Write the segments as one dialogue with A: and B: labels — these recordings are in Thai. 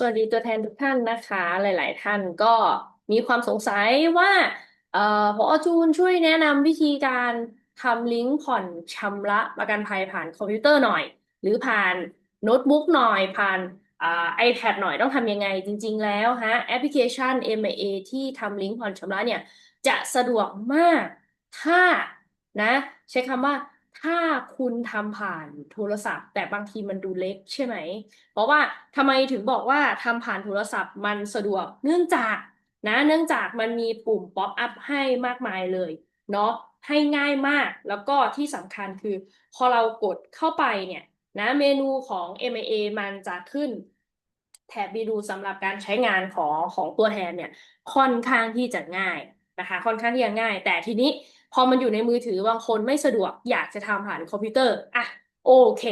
A: สวัสดีตัวแทนทุกท่านนะคะ หลาย ๆ ท่านก็มีความสงสัยว่าเอ่อพอจูนช่วยแนะนำวิธีการทำลิงก์ผ่อนชำระประกันภัยผ่านคอมพิวเตอร์หน่อย หรือผ่านโน้ตบุ๊กหน่อย ผ่านอ่า iPad หน่อยต้องทำยังไงจริง ๆ แล้วฮะแอปพลิเคชัน MIA ที่ทำลิงก์ผ่อนชำระเนี่ยจะสะดวกมากถ้านะใช้คำว่า ถ้าคุณทำผ่านโทรศัพท์ แต่บางทีมันดูเล็กใช่ไหม เพราะว่าทำไมถึงบอกว่าทำผ่านโทรศัพท์มันสะดวกเนื่องจากนะ เนื่องจากมันมีปุ่มป๊อปอัพให้มากมายเลยเนาะให้ง่ายมากแล้วก็ที่สำคัญคือ พอเรากดเข้าไปเนี่ยนะเมนูของ MIA มันจะขึ้นแถบเมนูสำหรับการใช้งานของของตัวแทนเนี่ยค่อนข้างที่จะง่ายนะคะ ค่อนข้างที่จะง่าย แต่ทีนี้ พอมันอยู่ในมือถือบางคนไม่สะดวกอยากจะทำผ่านคอมพิวเตอร์อะโอเค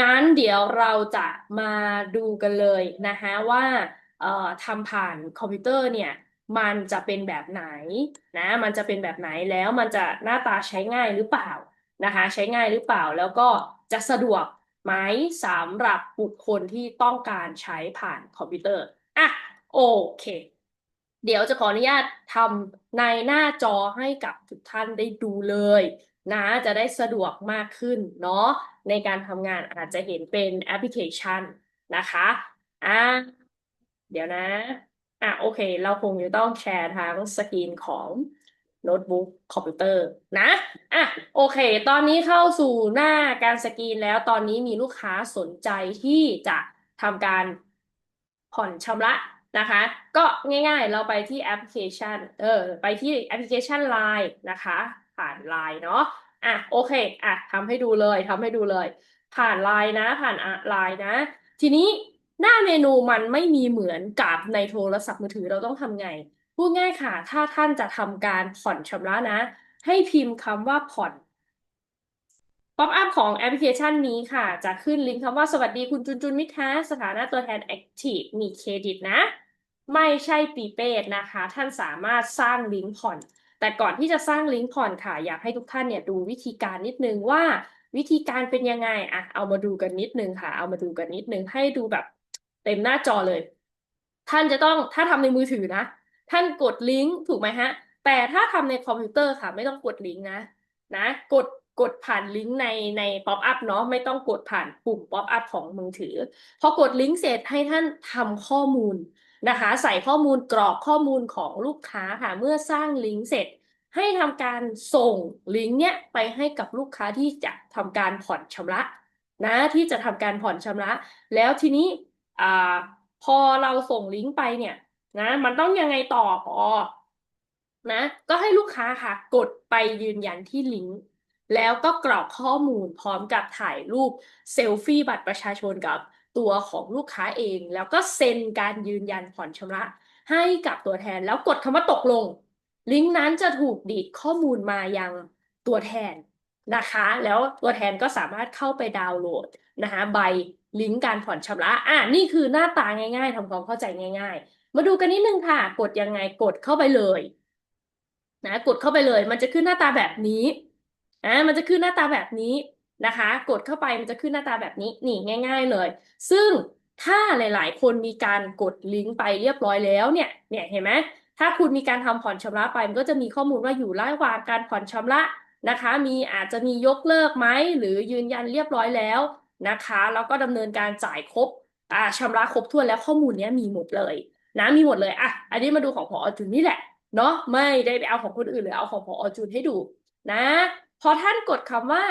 A: งั้นเดี๋ยวเราจะมาดูกันเลยนะคะว่าทำผ่านคอมพิวเตอร์เนี่ยมันจะเป็นแบบไหนนะมันจะเป็นแบบไหนแล้วมันจะหน้าตาใช้ง่ายหรือเปล่านะคะใช้ง่ายหรือเปล่าแล้วก็จะสะดวกไหมสำหรับบุคคลที่ต้องการใช้ผ่านคอมพิวเตอร์อะโอเค เดี๋ยวจะขออนุญาตทำในหน้าจอให้กับทุกท่านได้ดูเลยนะจะได้สะดวกมากขึ้นเนาะในการทำงานอาจจะเห็นเป็นแอปพลิเคชันนะคะอ่าเดี๋ยวนะอะโอเค เราคงจะต้องแชร์ทั้งสกรีนของโน้ตบุ๊กคอมพิวเตอร์นะอะโอเค ตอนนี้เข้าสู่หน้าการสกรีนแล้วตอนนี้มีลูกค้าสนใจที่จะทำการผ่อนชำระ นะคะ ก็ง่ายๆ เราไปที่แอปพลิเคชัน เออ ไปที่แอปพลิเคชัน Line นะคะ ผ่าน Line เนาะ อะ โอเค อะทำให้ดูเลยทำให้ดูเลย ผ่าน Line นะ ผ่าน Line นะ ทีนี้หน้าเมนูมันไม่มีเหมือนกับในโทรศัพท์มือถือเราต้องทำไง พูดง่ายค่ะ ถ้าท่านจะทำการผ่อนชำระนะ ให้พิมพ์คำว่าผ่อนป๊อปอัพของแอปพลิเคชันนี้ค่ะ จะขึ้นลิงก์คำว่าสวัสดีคุณจุนจุนมิตรฮะสถานะตัวแทน Active มีเครดิตนะ ไม่ใช่ปีเป้นะคะ ท่านสามารถสร้างลิงก์ผ่อน แต่ก่อนที่จะสร้างลิงก์ผ่อนค่ะ อยากให้ทุกท่านเนี่ยดูวิธีการนิดนึงว่าวิธีการเป็นยังไงอะเอามาดูกันนิดนึงค่ะ เอามาดูกันนิดนึงให้ดูแบบเต็มหน้าจอเลย ท่านจะต้องถ้าทำในมือถือนะ ท่านกดลิงก์ถูกไหมฮะ แต่ถ้าทำในคอมพิวเตอร์ค่ะ ไม่ต้องกดลิงก์นะนะ กดกดผ่านลิงก์ในในป๊อปอัพเนาะไม่ต้องกดผ่านปุ่มป๊อปอัพของมือถือ พอกดลิงก์เสร็จให้ท่านทำข้อมูล นะคะ ใส่ข้อมูลกรอกข้อมูลของลูกค้าค่ะ เมื่อสร้างลิงก์เสร็จ ให้ทำการส่งลิงก์เนี้ยไปให้กับลูกค้าที่จะทำการผ่อนชำระนะที่จะทำการผ่อนชำระ แล้วทีนี้อ่าพอเราส่งลิงก์ไปเนี่ยนะมันต้องยังไงต่อพอนะก็ให้ลูกค้าค่ะ กดไปยืนยันที่ลิงก์แล้วก็กรอกข้อมูลพร้อมกับถ่ายรูปเซลฟี่บัตรประชาชนกับ ตัวของลูกค้าเอง แล้วก็เซ็นการยืนยันผ่อนชำระให้กับตัวแทนแล้วกดคำว่าตกลง ลิงก์นั้นจะถูกดีดข้อมูลมายังตัวแทนนะคะ แล้วตัวแทนก็สามารถเข้าไปดาวน์โหลดนะคะใบลิงก์การผ่อนชำระ อะนี่คือหน้าตาง่าย ๆทำความเข้าใจง่าย ๆ มาดูกันนิดนึงค่ะ กดยังไงกดเข้าไปเลยนะกดเข้าไปเลย มันจะขึ้นหน้าตาแบบนี้อ่ามันจะขึ้นหน้าตาแบบนี้ นะคะ กดเข้าไปมันจะขึ้นหน้าตาแบบนี้นี่ง่าย ๆเลย ซึ่งถ้าหลาย ๆ คนมีการกดลิงก์ไปเรียบร้อยแล้วเนี่ยเนี่ยเห็นไหมถ้าคุณมีการทำผ่อนชำระไปมันก็จะมีข้อมูลว่าอยู่ระหว่างการผ่อนชำระนะคะ มีอาจจะมียกเลิกไหมหรือยืนยันเรียบร้อยแล้วนะคะแล้วก็ดำเนินการจ่ายครบอ่าชำระครบถ้วนแล้วข้อมูลนี้มีหมดเลยนะมีหมดเลยอะอันนี้มาดูของพอจุนนี่แหละเนาะไม่ได้ไปเอาของคนอื่นเลยเอาของพอจุนให้ดูนะพอท่านกดคำว่า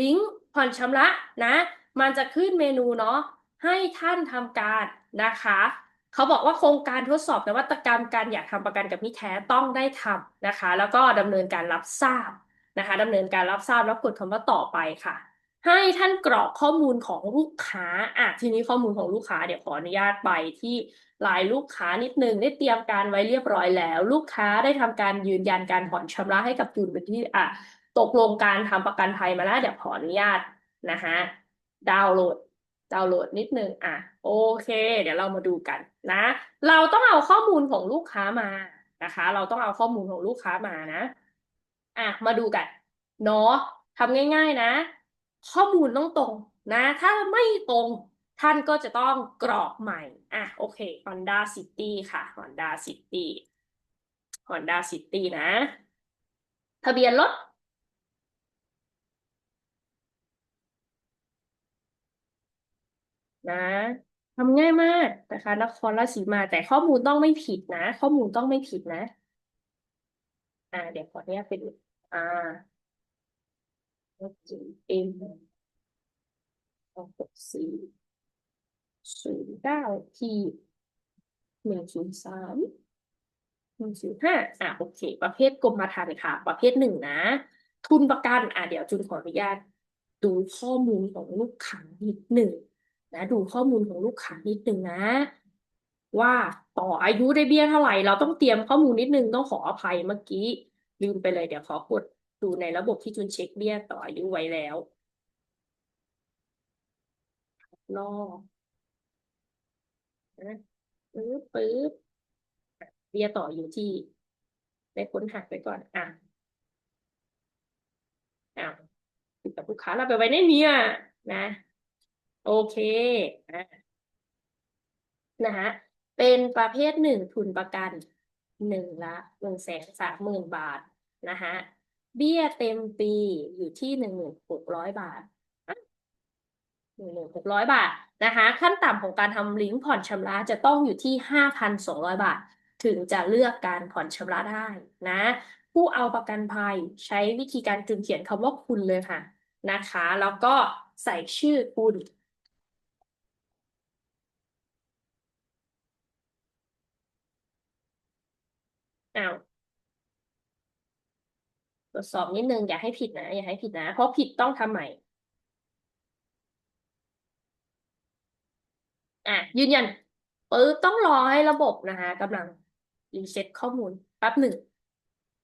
A: ลิงก์ผ่อนชำระนะ มันจะขึ้นเมนูเนาะให้ท่านทำการนะคะเขาบอกว่าโครงการทดสอบนวัตกรรมการอยากทำประกันกับมิแท้ต้องได้ทำนะคะ แล้วก็ดำเนินการรับทราบนะคะดำเนินการรับทราบแล้วกดคำว่าต่อไปค่ะ ให้ท่านกรอกข้อมูลของลูกค้าอะทีนี้ข้อมูลของลูกค้าเดี๋ยวขออนุญาตไปที่ลายลูกค้านิดนึงได้เตรียมการไว้เรียบร้อยแล้ว ลูกค้าได้ทำการยืนยันการผ่อนชำระให้กับจูนเป็นที่อะ ตกลงการทำประกันภัยมาแล้วเดี๋ยวขออนุญาตนะคะดาวน์โหลดดาวน์โหลดนิดนึงอะโอเค เดี๋ยวเรามาดูกันนะ เราต้องเอาข้อมูลของลูกค้ามานะคะ เราต้องเอาข้อมูลของลูกค้ามานะอะมาดูกันเนาะทำง่าย ๆนะ ข้อมูลต้องตรงนะ ถ้าไม่ตรงท่านก็จะต้องกรอกใหม่ อะ โอเค Honda City ค่ะ Honda City Honda City นะ ทะเบียนรถ นะทำง่ายมากนะคะนครราชสีมาแต่ข้อมูลต้องไม่ผิดนะ ข้อมูลต้องไม่ผิดนะ อ่า เดี๋ยวขออนุญาตไปดูอ่าจีเอ็มหกสี่ศูนย์เก้าทีหนึ่งศูนย์สามหนึ่งศูนย์ห้าอะโอเค ประเภทกรมธรรม์ค่ะ ประเภทหนึ่งนะ ทุนประกัน อะเดี๋ยวจุนขออนุญาตดูข้อมูลของลูกค้านิดหนึ่ง นะดูข้อมูลของลูกค้านิดนึงนะ ว่าต่ออายุได้เบี้ยเท่าไหร่ เราต้องเตรียมข้อมูลนิดนึงต้องขออภัยเมื่อกี้ ลืมไปเลยเดี๋ยวขอกดดูในระบบที่จุนเช็คเบี้ยต่ออายุไว้แล้วรอนะปึ๊บปึ๊บเบี้ยต่ออยู่ที่ได้ค้นหาไปก่อน อะอะติดกับลูกค้าเราไปไว้ในนี้อะนะ โอเคอะนะฮะเป็นประเภทหนึ่งทุนประกันหนึ่งละหนึ่งแสนสามหมื่นบาทนะฮะเบี้ยเต็มปีอยู่ที่หนึ่งหมื่นหกร้อยบาทหนึ่งหมื่นหกร้อยบาทนะคะขั้นต่ำของการทำลิงก์ผ่อนชำระจะต้องอยู่ที่ห้าพันสองร้อยบาท ถึงจะเลือกการผ่อนชำระได้นะ ผู้เอาประกันภัยใช้วิธีการจุนเขียนคำว่าคุณเลยค่ะนะคะ แล้วก็ใส่ชื่อคุณ อ้าวตรวจสอบนิดนึงอย่าให้ผิดนะ อย่าให้ผิดนะ เพราะผิดต้องทำใหม่ อะ ยืนยันปึ๊บต้องรอให้ระบบนะคะกำลังรีเซ็ตข้อมูลแป๊บหนึ่ง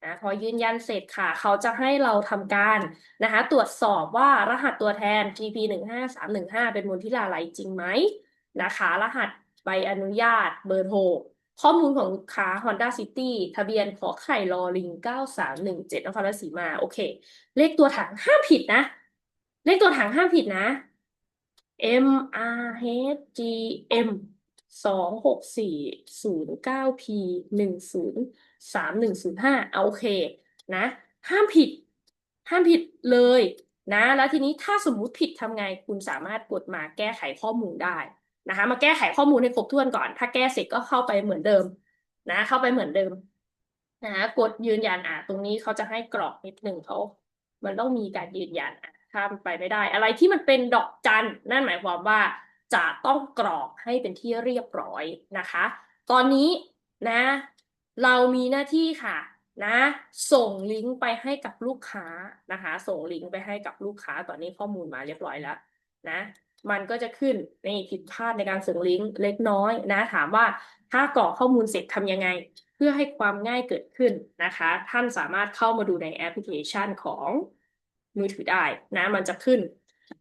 A: นะพอยืนยันเสร็จค่ะ เขาจะให้เราทำการนะคะตรวจสอบว่ารหัสตัวแทน GP หนึ่งห้าสามหนึ่งห้าเป็นมูลที่ลาไลจริงไหมนะคะ รหัสใบอนุญาตเบอร์โทร ข้อมูลของลูกค้า Honda City ทะเบียนขอไข่ลอลิงเก้าสามหนึ่งเจ็ดนครราชสีมา โอเค เลขตัวถังห้ามผิดนะ เลขตัวถังห้ามผิดนะ M R H G M สองหกสี่ศูนย์เก้า P หนึ่งศูนย์สามหนึ่งศูนย์ห้าเอาโอเคนะ ห้ามผิด ห้ามผิดเลยนะ แล้วทีนี้ถ้าสมมุติผิดทำไง คุณสามารถกดมาแก้ไขข้อมูลได้ นะคะมาแก้ไขข้อมูลให้ครบถ้วนก่อน ถ้าแก้เสร็จก็เข้าไปเหมือนเดิมนะเข้าไปเหมือนเดิมนะกดยืนยันอะตรงนี้เขาจะให้กรอกนิดหนึ่งเขามันต้องมีการยืนยันอะถ้ามไปไม่ได้ อะไรที่มันเป็นดอกจันนั่นหมายความว่าจะต้องกรอกให้เป็นที่เรียบร้อยนะคะ ตอนนี้นะ เรามีหน้าที่ค่ะนะ ส่งลิงก์ไปให้กับลูกค้านะคะ ส่งลิงก์ไปให้กับลูกค้าตอนนี้ข้อมูลมาเรียบร้อยแล้วนะ มันก็จะขึ้นในผิดพลาดในการส่งลิงก์เล็กน้อยนะถามว่าถ้ากรอกข้อมูลเสร็จทำยังไง เพื่อให้ความง่ายเกิดขึ้นนะคะ ท่านสามารถเข้ามาดูในแอปพลิเคชันของมือถือได้นะมันจะขึ้น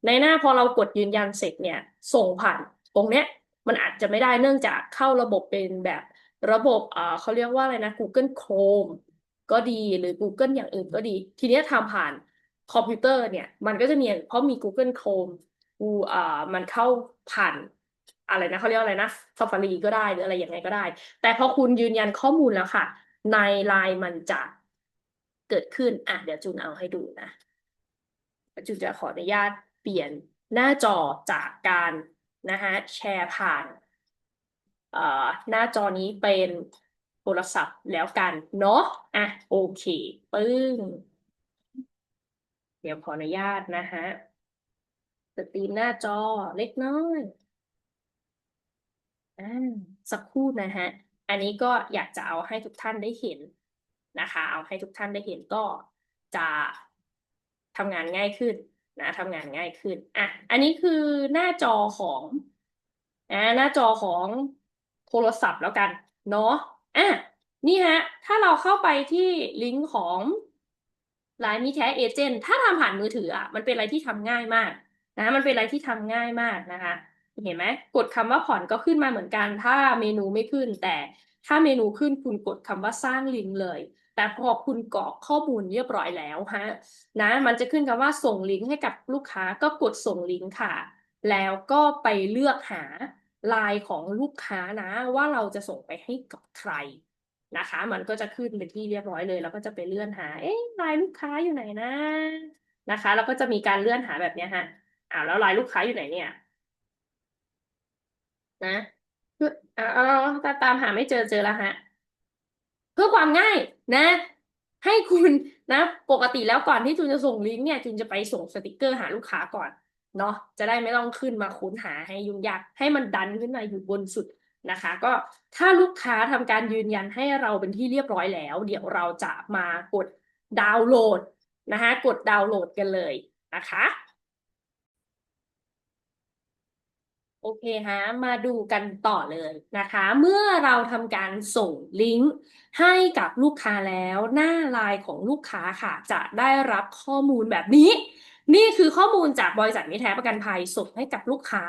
A: ในหน้าพอเรากดยืนยันเสร็จเนี่ยส่งผ่านตรงเนี้ยมันอาจจะไม่ได้เนื่องจากเข้าระบบเป็นแบบระบบเอ่อเขาเรียกว่าอะไรนะ Google Chrome ก็ดีหรือ Google อย่างอื่นก็ดี ทีนี้ทำผ่านคอมพิวเตอร์เนี่ย มันก็จะมีเพราะมี Google Chrome กูอ่ามันเข้าผ่านอะไรนะเขาเรียกว่าอะไรนะ Safari ก็ได้หรืออะไรอย่างไงก็ได้ แต่พอคุณยืนยันข้อมูลแล้วค่ะ ในไลน์มันจะเกิดขึ้นอะเดี๋ยวจูนเอาให้ดูนะจูนจะขออนุญาตเปลี่ยนหน้าจอจากการนะฮะแชร์ผ่านเอ่อหน้าจอนี้เป็นโทรศัพท์แล้วกันเนาะอะโอเคปึ้งเดี๋ยวขออนุญาตนะฮะ สตรีมหน้าจอเล็กน้อยอ่าสักครู่นะฮะ อันนี้ก็อยากจะเอาให้ทุกท่านได้เห็นนะคะ เอาให้ทุกท่านได้เห็นก็จะทำงานง่ายขึ้นนะทำงานง่ายขึ้นอะอันนี้คือหน้าจอของอ่าหน้าจอของโทรศัพท์แล้วกัน เนาะอะนี่ฮะ ถ้าเราเข้าไปที่ลิงก์ของ Line มีแท้เอเจนต์ถ้าทำผ่านมือถืออะมันเป็นอะไรที่ทำง่ายมาก นะมันเป็นอะไรที่ทำง่ายมากนะคะ เห็นไหมกดคำว่าผ่อนก็ขึ้นมาเหมือนกัน ถ้าเมนูไม่ขึ้น แต่ถ้าเมนูขึ้นคุณกดคำว่าสร้างลิงก์เลย แต่พอคุณกรอกข้อมูลเรียบร้อยแล้วฮะนะมันจะขึ้นคำว่าส่งลิงก์ให้กับลูกค้าก็กดส่งลิงก์ค่ะ แล้วก็ไปเลือกหาลน์ของลูกค้านะ ว่าเราจะส่งไปให้กับใครนะคะ มันก็จะขึ้นเป็นที่เรียบร้อยเลย แล้วก็จะไปเลื่อนหา เอ๊ะลน์ลูกค้าอยู่ไหนนะนะคะ แล้วก็จะมีการเลื่อนหาแบบนี้ฮะ อ่าแล้วไลน์ลูกค้าอยู่ไหนเนี่ย นะเอาเอาตาตามหาไม่เจอเจอแล้วฮะ เพื่อความง่ายนะ ให้คุณนะ ปกติแล้วก่อนที่จูนจะส่งลิงก์เนี่ยจูนจะไปส่งสติกเกอร์หาลูกค้าก่อนเนาะจะได้ไม่ต้องขึ้นมาค้นหาให้ยุ่งยากให้มันดันขึ้นมาอยู่บนสุดนะคะ ก็ถ้าลูกค้าทำการยืนยันให้เราเป็นที่เรียบร้อยแล้ว เดี๋ยวเราจะมากดดาวน์โหลดนะคะกดดาวน์โหลดกันเลยนะคะ โอเคฮะมาดูกันต่อเลยนะคะ เมื่อเราทำการส่งลิงก์ให้กับลูกค้าแล้วหน้าไลน์ของลูกค้าค่ะ จะได้รับข้อมูลแบบนี้ นี่คือข้อมูลจากบริษัทมิแท้ประกันภัยส่งให้กับลูกค้า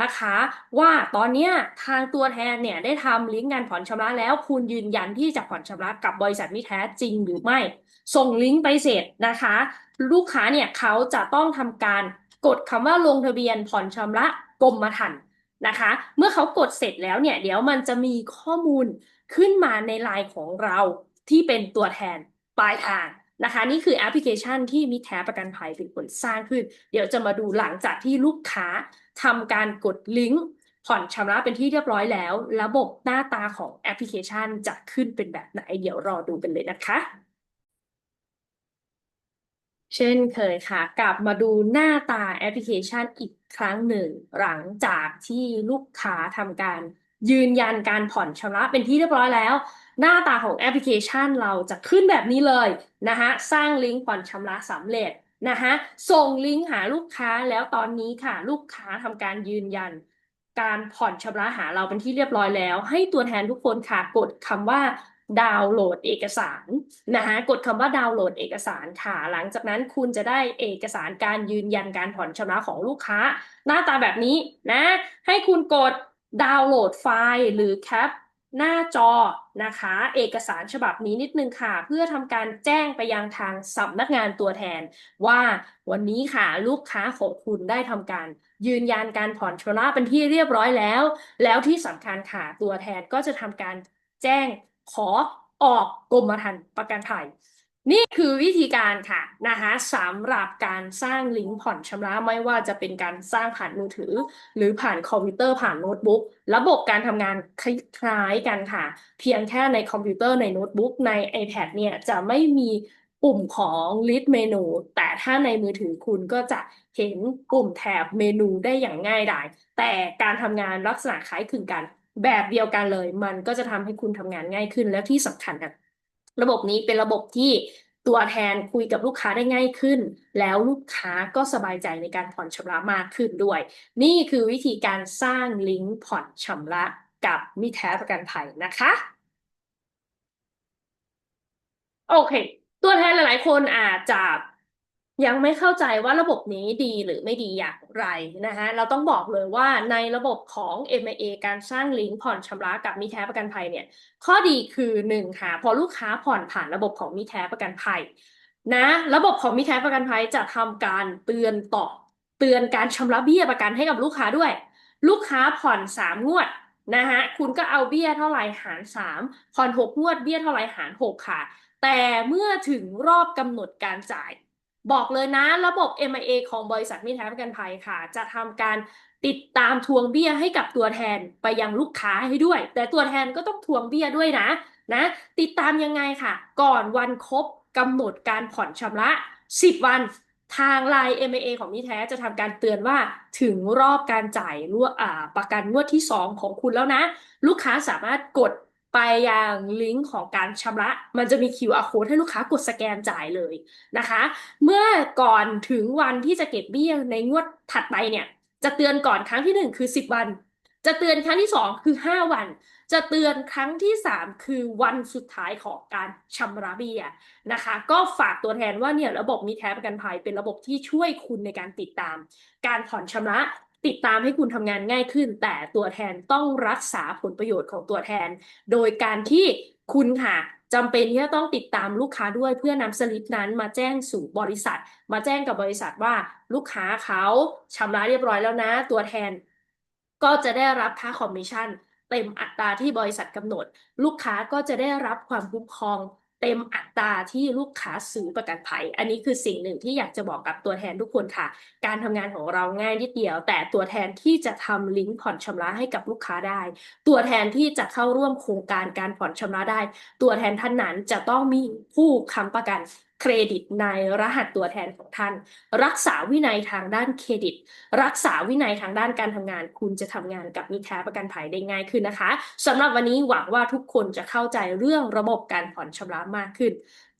A: นะคะ ว่าตอนเนี้ยทางตัวแทนเนี่ยได้ทำลิงก์การผ่อนชำระแล้ว คุณยืนยันที่จะผ่อนชำระกับบริษัทมิแท้จริงหรือไม่ ส่งลิงก์ไปเสร็จนะคะ ลูกค้าเนี่ยเขาจะต้องทำการ กดคำว่าลงทะเบียนผ่อนชำระกรมธรรม์นะคะ เมื่อเขากดเสร็จแล้วเนี่ย เดี๋ยวมันจะมีข้อมูลขึ้นมาในไลน์ของเราที่เป็นตัวแทนปลายทางนะคะ นี่คือแอปพลิเคชันที่มิแท้ประกันภัยเป็นคนสร้างขึ้น เดี๋ยวจะมาดูหลังจากที่ลูกค้าทำการกดลิงก์ผ่อนชำระเป็นที่เรียบร้อยแล้ว ระบบหน้าตาของแอปพลิเคชันจะขึ้นเป็นแบบไหน เดี๋ยวรอดูกันเลยนะคะ เช่นเคยค่ะ กลับมาดูหน้าตาแอปพลิเคชันอีกครั้งหนึ่ง หลังจากที่ลูกค้าทำการยืนยันการผ่อนชำระเป็นที่เรียบร้อยแล้ว หน้าตาของแอปพลิเคชันเราจะขึ้นแบบนี้เลยนะคะสร้างลิงก์ผ่อนชำระสำเร็จนะคะส่งลิงก์หาลูกค้าแล้วตอนนี้ค่ะ ลูกค้าทำการยืนยัน การผ่อนชำระหาเราเป็นที่เรียบร้อยแล้ว ให้ตัวแทนทุกคนค่ะกดคำว่า ดาวน์โหลดเอกสารนะคะกดคำว่าดาวน์โหลดเอกสารค่ะ หลังจากนั้นคุณจะได้เอกสารการยืนยันการผ่อนชำระของลูกค้า หน้าตาแบบนี้นะ ให้คุณกดดาวน์โหลดไฟล์หรือแคปหน้าจอนะคะ เอกสารฉบับนี้นิดนึงค่ะ เพื่อทำการแจ้งไปยังทางสำนักงานตัวแทน ว่าวันนี้ค่ะลูกค้าของคุณได้ทำการยืนยันการผ่อนชำระเป็นที่เรียบร้อยแล้ว แล้วที่สำคัญค่ะตัวแทนก็จะทำการแจ้ง ขอออกกรมธรรม์ประกันภัย นี่คือวิธีการค่ะนะคะสำหรับการสร้างลิงก์ผ่อนชำระไม่ว่าจะเป็นการสร้างผ่านมือถือ หรือผ่านคอมพิวเตอร์ผ่านโน้ตบุ๊กระบบการทำงานคล้ายๆกันค่ะ เพียงแค่ในคอมพิวเตอร์ในโน้ตบุ๊กใน iPad เนี่ยจะไม่มีปุ่มของ list เมนู แต่ถ้าในมือถือคุณก็จะเห็นปุ่มแถบเมนูได้อย่างง่ายดายแต่การทำงานลักษณะคล้ายคลึงกัน แบบเดียวกันเลย มันก็จะทำให้คุณทำงานง่ายขึ้นแล้วที่สำคัญนะระบบนี้เป็นระบบที่ตัวแทนคุยกับลูกค้าได้ง่ายขึ้น แล้วลูกค้าก็สบายใจในการผ่อนชำระมากขึ้นด้วย นี่คือวิธีการสร้างลิงก์ผ่อนชำระกับมิแท้ประกันภัยนะคะ โอเค ตัวแทนหลายๆ คนอาจจะ ยังไม่เข้าใจว่าระบบนี้ดีหรือไม่ดีอย่างไรนะคะเราต้องบอกเลยว่าในระบบของ MIA การสร้างลิงก์ผ่อนชำระกับมิแท้ประกันภัยเนี่ย ข้อดีคือหนึ่งค่ะพอลูกค้าผ่อนผ่านระบบของมิแท้ประกันภัยนะระบบของมิแท้ประกันภัยจะทำการเตือนต่อเตือนการชำระเบี้ยประกันให้กับลูกค้าด้วย ลูกค้าผ่อนสามงวดนะฮะคุณก็เอาเบี้ยเท่าไหร่หารสามผ่อนหกงวดเบี้ยเท่าไหร่หารหกค่ะ แต่เมื่อถึงรอบกำหนดการจ่าย บอกเลยนะระบบ MIA ของบริษัทมิตรแท้ประกันภัยค่ะ จะทำการติดตามทวงเบี้ยให้กับตัวแทนไปยังลูกค้าให้ด้วย แต่ตัวแทนก็ต้องทวงเบี้ยด้วยนะนะ ติดตามยังไงค่ะ ก่อนวันครบกำหนดการผ่อนชำระ 10 วันทางไลน์ MAA ของมิแท้จะทำการเตือนว่าถึงรอบการจ่ายรวอ่าประกันงวดที่ 2 ของคุณแล้วนะ ลูกค้าสามารถกด ไปยังลิงก์ของการชำระ มันจะมี QR code ให้ลูกค้ากดสแกนจ่ายเลยนะคะ เมื่อก่อนถึงวันที่จะเก็บเบี้ยในงวดถัดไปเนี่ย จะเตือนก่อนครั้งที่ 1 คือ 10 วัน จะเตือนครั้งที่ 2 คือ 5 วัน จะเตือนครั้งที่ 3 คือวันสุดท้ายของการชำระเบี้ยนะคะ ก็ฝากตัวแทนว่าเนี่ยระบบมีแท้ประกันภัยเป็นระบบที่ช่วยคุณในการติดตาม การผ่อนชำระ ติดตามให้คุณทำงานง่ายขึ้น แต่ตัวแทนต้องรักษาผลประโยชน์ของตัวแทน โดยการที่คุณค่ะจำเป็นที่จะต้องติดตามลูกค้าด้วยเพื่อนำสลิปนั้นมาแจ้งสู่บริษัท มาแจ้งกับบริษัทว่าลูกค้าเขาชำระเรียบร้อยแล้วนะ ตัวแทน ก็จะได้รับค่าคอมมิชชั่นเต็มอัตราที่บริษัทกำหนด ลูกค้าก็จะได้รับความคุ้มครอง เต็มอัตราที่ลูกค้าซื้อประกันภัย อันนี้คือสิ่งหนึ่งที่อยากจะบอกกับตัวแทนทุกคนค่ะ การทำงานของเราง่ายนิดเดียว แต่ตัวแทนที่จะทำลิงก์ผ่อนชำระให้กับลูกค้าได้ ตัวแทนที่จะเข้าร่วมโครงการการผ่อนชำระได้ ตัวแทนท่านนั้นจะต้องมีผู้ค้าประกัน เครดิตในรหัสตัวแทนของท่าน รักษาวินัยทางด้านเครดิต รักษาวินัยทางด้านการทำงาน คุณจะทำงานกับมิแท้ประกันภัยได้ง่ายขึ้นนะคะสำหรับวันนี้หวังว่าทุกคนจะเข้าใจเรื่องระบบการผ่อนชำระมากขึ้น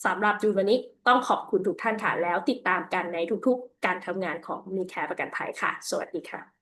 A: สำหรับจูนวันนี้ต้องขอบคุณทุกท่านค่ะแล้วติดตามกันในทุกๆ การทำงานของมิตรแท้ประกันภัยค่ะ สวัสดีค่ะ